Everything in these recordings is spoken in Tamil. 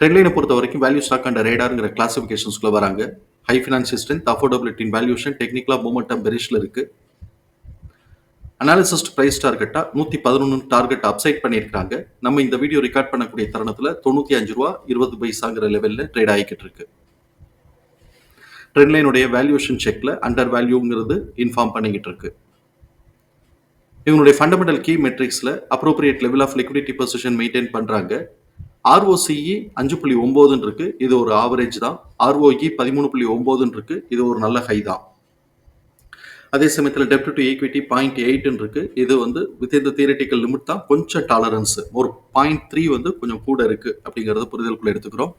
ட்ரெண்ட்லைனை பொறுத்த வரைக்கும் வேல்யூ ஸ்டாக் அண்ட் ரேடாருங்கிற கிளாசிஃபிகேஷன்ஸ்குள்ள வராங்க. ஹை ஃபினான்சியல் ஸ்ட்ரென்த் அஃபோர்டபிலிட்டின் வேல்யூஷன் டெக்னிக்கலா மூமெண்டம் பெரிஷ்ல இருக்கு. அனாலிசிஸ்ட் பிரைஸ் டார்கெட்டா நூத்தி பதினொன்று டார்கெட் அப்சைட் பண்ணியிருக்காங்க நம்ம இந்த வீடியோ ரெக்கார்ட் பண்ணக்கூடிய தருணத்துல தொண்ணூத்தி அஞ்சு ரூபா இருபது பைசாங்கிற லெவல்ல ட்ரேட் ஆகிக்கிட்டு இருக்கு. ட்ரெண்ட்லைனுடைய வேல்யூஷன் செக்ல அண்டர் வேல்யூங்கிறது இன்ஃபார்ம் பண்ணிக்கிட்டு இருக்கு. இவங்களுடைய fundamental key மெட்ரிக்ஸில் appropriate level of liquidity position maintain பண்ணுறாங்க ஆர்ஓசிஇ அஞ்சு புள்ளி ஒம்போதுன்னு இருக்கு இது ஒரு ஆவரேஜ் தான். ஆர்ஓஇ பதிமூணு புள்ளி ஒம்போதுன்னு இருக்கு இது ஒரு நல்ல ஹை தான். அதே சமயத்தில் டெப்ட் டு ஈக்விட்டி பாயிண்ட் எயிட்னு இருக்கு இது வந்து வித் இந்த தியரட்டிக்கல் லிமிட் தான். கொஞ்சம் டாலரன்ஸ் ஒரு பாயிண்ட் த்ரீ வந்து கொஞ்சம் கூட இருக்கு அப்படிங்கறத புரிதலுக்குள்ள எடுத்துக்கிறோம்.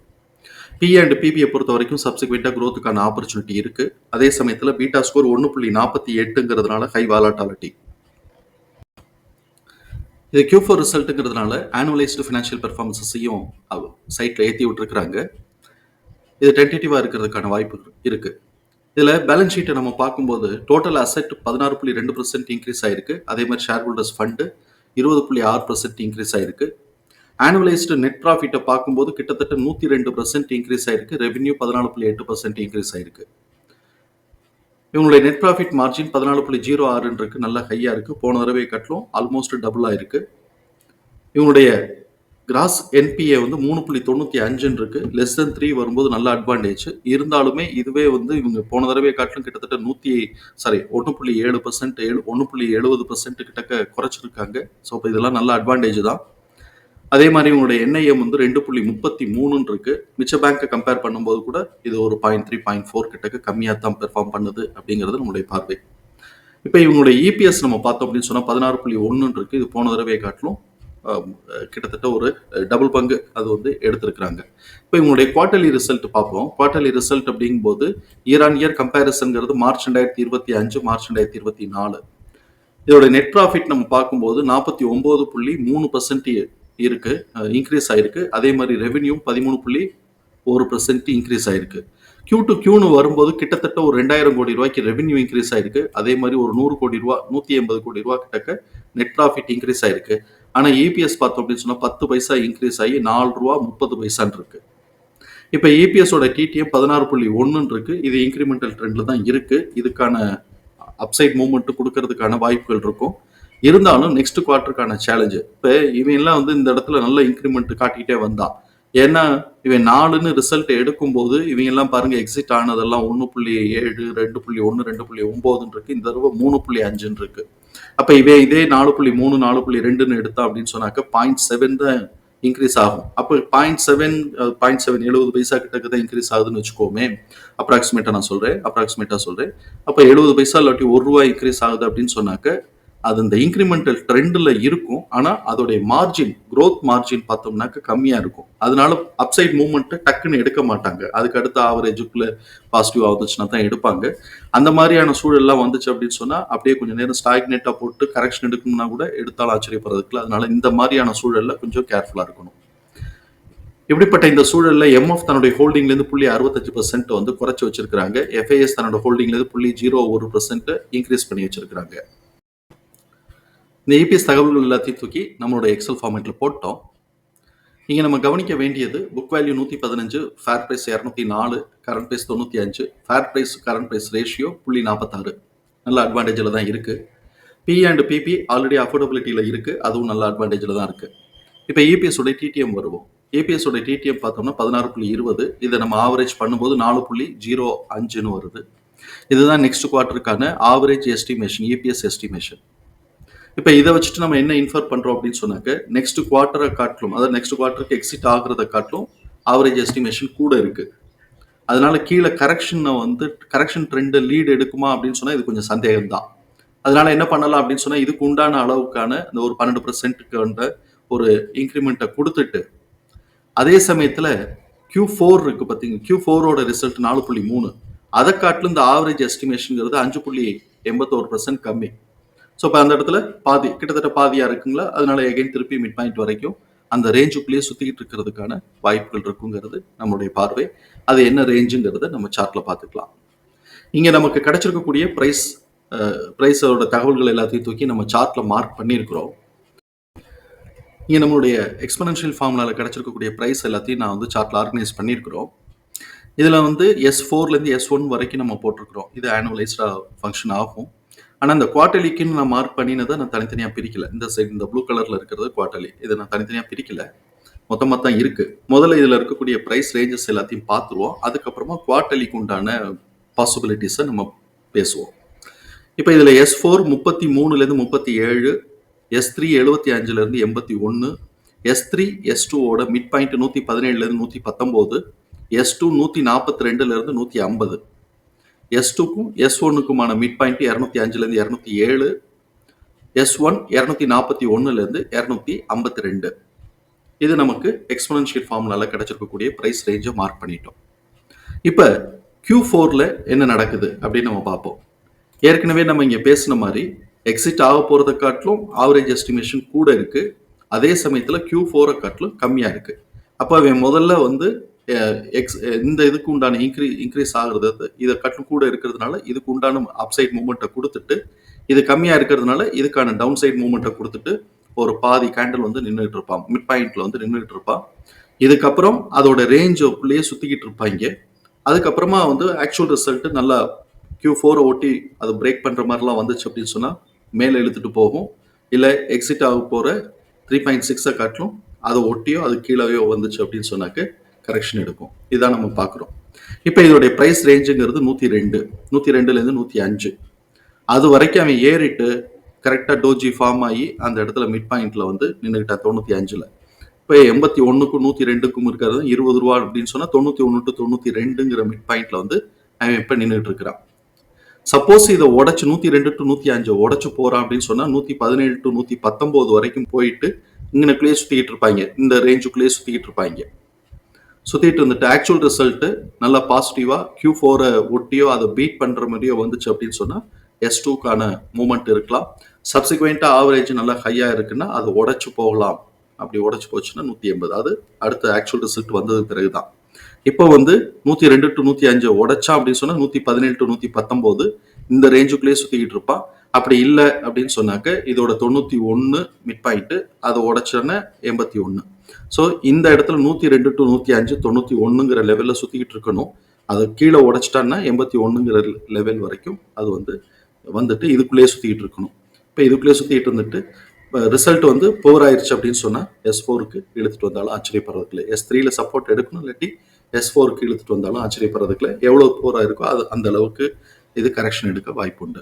பி அண்ட் பிபியை பொறுத்த வரைக்கும் சப்சிக்வெண்ட்டாக க்ரோத்துக்கான ஆப்பர்ச்சுனிட்டி இருக்குது அதே சமயத்தில் பீட்டா ஸ்கோர் ஒன்று புள்ளி நாற்பத்தி எட்டுங்கிறதுனால ஹை வாலாட்டாலிட்டி இது கியூ ஃபோர் ரிசல்ட்டுங்கிறதுனால ஆனுவலைஸ்டு ஃபினான்ஷியல் பெர்ஃபார்மன்ஸையும் சைட்டில் ஏற்றி விட்டுருக்குறாங்க. இது டென்டேட்டிவாக இருக்கிறதுக்கான வாய்ப்பு இருக்கு. இதில் பேலன்ஸ் ஷீட்டை நம்ம பார்க்கும்போது டோட்டல் அசெட் பதினாறு புள்ளி ரெண்டு பர்சன்ட் இன்க்ரீஸ் ஆயிருக்கு. அதே மாதிரி ஷேர் ஹோல்டர்ஸ் ஃபண்டு இருபது புள்ளி ஆறு பர்சன்ட் இன்க்ரீஸ் ஆயிருக்கு. ஆனுவலைஸ்டு நெட் ப்ராஃபிட்டை பார்க்கும்போது கிட்டத்தட்ட நூற்றி ரெண்டு பர்சன்ட் இன்க்ரீஸ் ஆயிருக்கு. ரெவென்யூ பதினாலு புள்ளி எட்டு பர்சன்ட் இன்க்ரீஸ் ஆயிருக்கு. இவங்களுடைய நெட் ப்ராஃபிட் மார்ஜின் பதினாலு புள்ளி ஜீரோ ஆறுன்னு இருக்குது நல்ல ஹையாக இருக்குது போன தடவை கட்டலும் ஆல்மோஸ்ட் டபுளாக இருக்குது இவங்களுடைய கிராஸ் என்பிஏ வந்து மூணு புள்ளி தொண்ணூற்றி அஞ்சுன்னு இருக்குது லெஸ் தென் த்ரீ வரும்போது நல்ல அட்வான்டேஜ் இருந்தாலுமே இதுவே வந்து இவங்க போன தடவை காட்டிலும் கிட்டத்தட்ட நூற்றி சாரி ஒன்று புள்ளி ஏழு பர்சன்ட் ஏழு ஒன்று புள்ளி எழுபது பர்சன்ட் கிட்டக்க குறைச்சிருக்காங்க. ஸோ இப்போ இதெல்லாம் நல்ல அட்வான்டேஜ் தான். அதே மாதிரி உங்களுடைய என்ஐஎம் வந்து ரெண்டு புள்ளி முப்பத்தி மூணுன்னு இருக்கு. மிச்ச பேங்க்கை கம்பேர் பண்ணும்போது கூட இது ஒரு பாயிண்ட் த்ரீ பாயிண்ட் ஃபோர் கிட்டக்கு கம்மியாக தான் பெர்ஃபார்ம் பண்ணுது அப்படிங்கிறது நம்மளுடைய பார்வை. இப்போ இவங்களுடைய இபிஎஸ் நம்ம பார்த்தோம் அப்படின்னு சொன்னால் பதினாறு புள்ளி ஒன்றுன்னு இருக்கு. இது போன தடவை காட்டிலும் கிட்டத்தட்ட ஒரு டபுள் பங்கு அது வந்து எடுத்திருக்கிறாங்க. இப்போ இவங்களுடைய குவார்டர்லி ரிசல்ட் பார்ப்போம். குவார்டர்லி ரிசல்ட் அப்படிங்கும்போது இயர் ஆன் இயர் கம்பேரிசன்கிறது மார்ச் ரெண்டாயிரத்தி இருபத்தி அஞ்சு மார்ச் ரெண்டாயிரத்தி இருபத்தி நாலு. இதோட நெட் ப்ராஃபிட் நம்ம பார்க்கும்போது நாற்பத்தி ஒம்பது புள்ளி மூணு பர்சன்ட் இருக்கு இன்க்ரீஸ் ஆயிருக்கு. அதே மாதிரி ரெவென்யூ பதிமூணு புள்ளி ஒரு பர்சன்ட் இன்க்ரீஸ் ஆயிருக்கு. கியூ டு கியூனு வரும்போது கிட்டத்தட்ட ஒரு ரெண்டாயிரம் கோடி ரூபாய்க்கு ரெவென்யூ இன்க்ரீஸ் ஆயிருக்கு. அதே மாதிரி ஒரு நூறு கோடி ரூபா நூத்தி எண்பது கோடி ரூபா கிட்டக்க நெட் ப்ராஃபிட் இன்க்ரீஸ் ஆயிருக்கு. ஆனா இபிஎஸ் பார்த்தோம் அப்படின்னு சொன்னா பத்து பைசா இன்க்ரீஸ் ஆகி நாலு ரூபா முப்பது பைசான் இருக்கு. இப்போ இபிஎஸோட டிடிஎம் பதினாறு புள்ளி ஒன்றுன்னு இருக்கு. இது இன்க்ரிமெண்டல் ட்ரெண்ட்ல தான் இருக்கு. இதுக்கான அப்சைட் மூவ்மெண்ட் கொடுக்கறதுக்கான வாய்ப்புகள் இருக்கும். இருந்தாலும் நெக்ஸ்ட் குவார்ட்டருக்கான சேலஞ்சு இப்போ இவன் எல்லாம் வந்து இந்த இடத்துல நல்ல இன்க்ரிமெண்ட் காட்டிக்கிட்டே வந்தான். ஏன்னா இவன் நாலுன்னு ரிசல்ட் எடுக்கும்போது இவங்க எல்லாம் பாருங்க எக்ஸிட் ஆனதெல்லாம் ஒன்று புள்ளி ஏழு ரெண்டு புள்ளி ஒன்று ரெண்டு புள்ளி ஒம்போதுன்னு இருக்கு இந்த தடவை மூணு புள்ளி அஞ்சுன்னு இருக்கு அப்போ இவன் இதே நாலு புள்ளி மூணு நாலு புள்ளி ரெண்டுன்னு எடுத்தா அப்படின்னு சொன்னாக்க பாயிண்ட் செவன் தான் இன்க்ரீஸ் ஆகும். அப்போ பாயிண்ட் செவன் பாயிண்ட் செவன் எழுபது பைசா கிட்டக்கு தான் இன்க்ரீஸ் ஆகுதுன்னு வச்சுக்கோமே. அப்ராக்சிமேட்டாக நான் சொல்கிறேன் அப்ராக்சிமேட்டாக சொல்கிறேன் அப்போ எழுபது பைசா இல்லாட்டி ஒரு ரூபாய் இன்க்ரீஸ் ஆகுது அப்படின்னு சொன்னாக்க அது இந்த இன்க்ரிமெண்டல் ட்ரெண்டில் இருக்கும். ஆனால் அதோடைய மார்ஜின் க்ரோத் மார்ஜின் பார்த்தோம்னாக்க கம்மியாக இருக்கும். அதனால அப்சைட் மூவ்மெண்ட்டை டக்குன்னு எடுக்க மாட்டாங்க. அதுக்கு அடுத்த ஆவரேஜுக்குள்ள பாசிட்டிவ் வந்துச்சுன்னா தான் எடுப்பாங்க. அந்த மாதிரியான சூழல்லாம் வந்துச்சு அப்படின்னு சொன்னால் அப்படியே கொஞ்சம் நேரம் ஸ்டாக்னேட்டாக போட்டு கரெக்ஷன் எடுக்கணும்னா கூட எடுத்தாலும் ஆச்சரியப்படுறதுக்குல அதனால இந்த மாதிரியான சூழலில் கொஞ்சம் கேர்ஃபுல்லாக இருக்கணும். இப்படிப்பட்ட இந்த சூழலில் எம்எஃப் தன்னுடைய ஹோல்டிங்லேருந்து புள்ளி அறுபத்தஞ்சு பர்சன்ட் வந்து குறைச்சி வச்சிருக்காங்க எஃப்ஐஎஸ் தன்னோட ஹோல்டிங்லேருந்து புள்ளி ஜீரோ ஒரு பர்சன்ட் இன்க்ரீஸ் பண்ணி வச்சிருக்காங்க இந்த இபிஎஸ் தகவல்கள் எல்லாத்தையும் தூக்கி நம்மளோட எக்ஸல் ஃபார்மேட்டில் போட்டோம். இங்கே நம்ம கவனிக்க வேண்டியது புக் வேல்யூ நூற்றி பதினஞ்சு ஃபேர் ப்ரைஸ் இரநூத்தி நாலு கரண்ட் ப்ரைஸ் தொண்ணூற்றி அஞ்சு fair price current price ratio புள்ளி நாற்பத்தாறு நல்ல அட்வான்டேஜில் தான் இருக்குது பி அண்ட் பிபி ஆல்ரெடி அஃபோர்டபிலிட்டியில் இருக்குது அதுவும் நல்ல அட்வான்டேஜில் தான் இருக்குது இப்போ இபிஎஸோட டிடிஎம் வருவோம். ஏபிஎஸ் டிடிஎம் பார்த்தோம்னா பதினாறு புள்ளி இருபது. இதை நம்ம ஆவரேஜ் பண்ணும்போது நாலு புள்ளி ஜீரோ அஞ்சுன்னு வருது. இதுதான் நெக்ஸ்ட் குவார்ட்டருக்கான ஆவரேஜ் எஸ்டிமேஷன் இபிஎஸ் எஸ்டிமேஷன் இப்போ இதை வச்சுட்டு நம்ம என்ன இன்ஃபர் பண்ணுறோம் அப்படின்னு சொன்னாக்க நெக்ஸ்ட் குவார்ட்டரை காட்டிலும் அதாவது நெக்ஸ்ட் குவார்ட்டருக்கு எக்ஸிட் ஆகுறத காட்டிலும் ஆவரேஜ் எஸ்டிமேஷன் கூட இருக்குது அதனால கீழே கரெக்ஷனை வந்து கரெக்ஷன் ட்ரெண்டு லீடு எடுக்குமா அப்படின்னு சொன்னால் இது கொஞ்சம் சந்தேகம் தான் அதனால என்ன பண்ணலாம் அப்படின்னு சொன்னால் இதுக்கு உண்டான அளவுக்கான இந்த ஒரு பன்னெண்டு பர்சன்ட்டுக்கு வந்த ஒரு இன்க்ரிமெண்ட்டை கொடுத்துட்டு அதே சமயத்தில் கியூ ஃபோர் இருக்கு பார்த்தீங்க கியூ ஃபோரோட ரிசல்ட் நாலு புள்ளி மூணு. அதை காட்டிலும் இந்த ஆவரேஜ் எஸ்டிமேஷனுங்கிறது அஞ்சு புள்ளி எண்பத்தோரு பர்சன்ட் கம்மி. ஸோ இப்போ அந்த இடத்துல பாதி கிட்டத்தட்ட பாதியாக இருக்குங்களா? அதனால எகைன் திருப்பி மிட் பாயிண்ட் வரைக்கும் அந்த ரேஞ்சுக்குள்ளேயே சுற்றிக்கிட்டு இருக்கிறதுக்கான வாய்ப்புகள் இருக்குங்கிறது நம்மளுடைய பார்வை. அது என்ன ரேஞ்சுங்கிறத நம்ம சார்ட்டில் பார்த்துக்கலாம். இங்கே நமக்கு கிடைச்சிருக்கக்கூடிய ப்ரைஸ் ப்ரைஸோட தகவல்கள் எல்லாத்தையும் தூக்கி நம்ம சார்ட்டில் மார்க் பண்ணியிருக்கிறோம். இங்கே நம்மளுடைய எக்ஸ்பனன்ஷியல் ஃபார்முலாவில் கிடச்சிருக்கக்கூடிய ப்ரைஸ் எல்லாத்தையும் நான் வந்து சார்ட்டில் ஆர்கனைஸ் பண்ணியிருக்கிறோம். இதில் வந்து எஸ் ஃபோர்லேருந்து எஸ் ஒன் வரைக்கும் நம்ம போட்டிருக்கிறோம். இது ஆனுவலைஸ்டாக ஃபங்க்ஷன் ஆகும். ஆனால் இந்த குவார்டலிக்குன்னு நான் மார்க் பண்ணினதை நான் தனித்தனியாக பிரிக்கல. இந்த சைடு இந்த ப்ளூ கலரில் இருக்கிறது குவார்ட்டலி இதை நான் தனித்தனியாக பிரிக்கல. மொத்தமாக தான் இருக்குது முதல்ல இதில் இருக்கக்கூடிய ப்ரைஸ் ரேஞ்சஸ் எல்லாத்தையும் பார்த்துருவோம். அதுக்கப்புறமா குவார்டலிக்கு உண்டான பாசிபிலிட்டிஸை நம்ம பேசுவோம். இப்போ இதில் எஸ் ஃபோர் முப்பத்தி மூணுலேருந்து முப்பத்தி ஏழு எஸ் த்ரீ எழுபத்தி அஞ்சுலேருந்து எண்பத்தி ஒன்று எஸ் த்ரீ எஸ் டூவோட மிட் பாயிண்ட் நூற்றி பதினேழுலேருந்து நூற்றி பத்தொம்போது எஸ் டூ நூற்றி நாற்பத்தி ரெண்டுலேருந்து நூற்றி ஐம்பது. எஸ் டூக்கும் எஸ் ஒன்னுக்குமான மிட் பாயிண்ட் இரநூத்தி அஞ்சுலேருந்து இரநூத்தி ஏழு எஸ் ஒன் இரநூத்தி நாற்பத்தி ஒன்றுலேருந்து இரநூத்தி ஐம்பத்தி ரெண்டு. இது நமக்கு எக்ஸ்பனன்ஷியல் ஃபார்முலால கிடைச்சிருக்கக்கூடிய ப்ரைஸ் ரேஞ்சை மார்க் பண்ணிட்டோம். இப்போ கியூ ஃபோரில் என்ன நடக்குது அப்படின்னு நம்ம பார்ப்போம். ஏற்கனவே நம்ம இங்கே பேசின மாதிரி எக்ஸிட் ஆக போகிறத காட்டிலும் ஆவரேஜ் எஸ்டிமேஷன் கூட இருக்குது அதே சமயத்தில் கியூ ஃபோரை காட்டிலும் கம்மியாக இருக்குது அப்போ அவன் முதல்ல வந்து எக்ஸ் இந்த இதுக்கு உண்டான இன்க்ரீ இன்க்ரீஸ் ஆகுறது இதை காட்டிலும் கூட இருக்கிறதுனால இதுக்கு உண்டான அப்சைட் மூமெண்ட்டை கொடுத்துட்டு இது கம்மியாக இருக்கிறதுனால இதுக்கான டவுன் சைட் மூமெண்ட்டை கொடுத்துட்டு ஒரு பாதி கேண்டில் வந்து நின்றுட்டு இருப்பான். மிட் பாயிண்ட்ல வந்து நின்றுட்டு இருப்பான். இதுக்கப்புறம் அதோட ரேஞ்சுக்குள்ளேயே சுற்றிக்கிட்டு இருப்பாங்க அதுக்கப்புறமா வந்து ஆக்சுவல் ரிசல்ட் நல்லா கியூ ஃபோரை ஒட்டி அது பிரேக் பண்ணுற மாதிரிலாம் வந்துச்சு அப்படின்னு சொன்னால் மேலே இழுத்துட்டு போகும். இல்லை எக்ஸிட் ஆக போகிற த்ரீ பாயிண்ட் சிக்ஸை காட்டிலும் அதை ஒட்டியோ அது கீழேயோ வந்துச்சு அப்படின்னு சொன்னாக்க கரெக்ஷன் எடுக்கும். இதான் நம்ம பார்க்குறோம். இப்போ இதோடைய ப்ரைஸ் ரேஞ்சுங்கிறது நூற்றி ரெண்டு நூற்றி ரெண்டுலேருந்து நூற்றி அஞ்சு அது வரைக்கும் அவன் ஏறிட்டு கரெக்டாக டோஜி ஃபார்ம் ஆகி அந்த இடத்துல மிட் பாயிண்டில் வந்து நின்றுக்கிட்டான் தொண்ணூற்றி அஞ்சில் இப்போ எண்பத்தி ஒன்றுக்கும் நூற்றி ரெண்டுக்கும் இருக்கிறது இருபது ரூபா அப்படின்னு சொன்னால் தொண்ணூற்றி ஒன்று டு தொண்ணூற்றி ரெண்டுங்கிற மிட் பாயிண்ட்ல வந்து அவன் இப்போ நின்றுட்டு இருக்கிறான். சப்போஸ் இதை உடச்சு நூற்றி ரெண்டு டு நூற்றி அஞ்சு உடச்சு போகிறான் அப்படின்னு சொன்னால் நூற்றி பதினேழு டு நூற்றி பத்தொம்போது வரைக்கும் போயிட்டு இங்கனக்குள்ளேயே சுற்றிக்கிட்டு இருப்பாங்க. இந்த ரேஞ்சுக்குள்ளேயே சுற்றிக்கிட்டு இருப்பாங்க. சுற்றிட்டு இருந்துட்டு ஆக்சுவல் ரிசல்ட்டு நல்லா பாசிட்டிவாக கியூ ஃபோரை ஒட்டியோ அதை பீட் பண்ணுற மாதிரியோ வந்துச்சு அப்படின்னு சொன்னால் எஸ் டூக்கான மூமெண்ட் இருக்கலாம். சப்சிக்வெண்ட்டாக ஆவரேஜ் நல்லா ஹையாக இருக்குன்னா அது உடச்சி போகலாம். அப்படி உடச்சு போச்சுன்னா நூற்றி எண்பது. அது அடுத்த ஆக்சுவல் ரிசல்ட் வந்ததுக்கு பிறகு தான் இப்போ வந்து நூற்றி ரெண்டு டு நூற்றி அஞ்சு உடைச்சா அப்படின்னு சொன்னால் நூற்றி பதினேழு டு நூற்றி பத்தொம்போது இந்த ரேஞ்சுக்குள்ளேயே சுற்றிக்கிட்டு இருப்பான். அப்படி இல்லை அப்படின்னு சொன்னாக்க இதோட தொண்ணூற்றி ஒன்று மிட் பாயிண்ட்டு அதை உடச்சோன்னே எண்பத்தி ஒன்று ஸோ இந்த இடத்துல நூற்றி ரெண்டு டு நூற்றி அஞ்சு தொண்ணூற்றி ஒன்றுங்கிற லெவலில் சுற்றிக்கிட்டு இருக்கணும். அதை கீழே உடைச்சிட்டான்னா எண்பத்தி ஒன்றுங்கிற லெவல் வரைக்கும் அது வந்து வந்துட்டு இதுக்குள்ளேயே சுற்றிக்கிட்டு இருக்கணும். இப்போ இதுக்குள்ளேயே சுற்றிக்கிட்டு இருந்துட்டு ரிசல்ட் வந்து போர் ஆயிடுச்சு அப்படின்னு சொன்னால் எஸ் ஃபோருக்கு இழுத்துட்டு வந்தாலும் ஆச்சரியப்படுறதுக்குல எஸ் த்ரீல சப்போர்ட் எடுக்கணும் இல்லாட்டி எஸ் ஃபோருக்கு இழுத்துட்டு வந்தாலும் ஆச்சரியப்படுறதுக்குல எவ்வளோ போராக இருக்கோ அது அந்த அளவுக்கு இது கரெக்ஷன் எடுக்க வாய்ப்பு உண்டு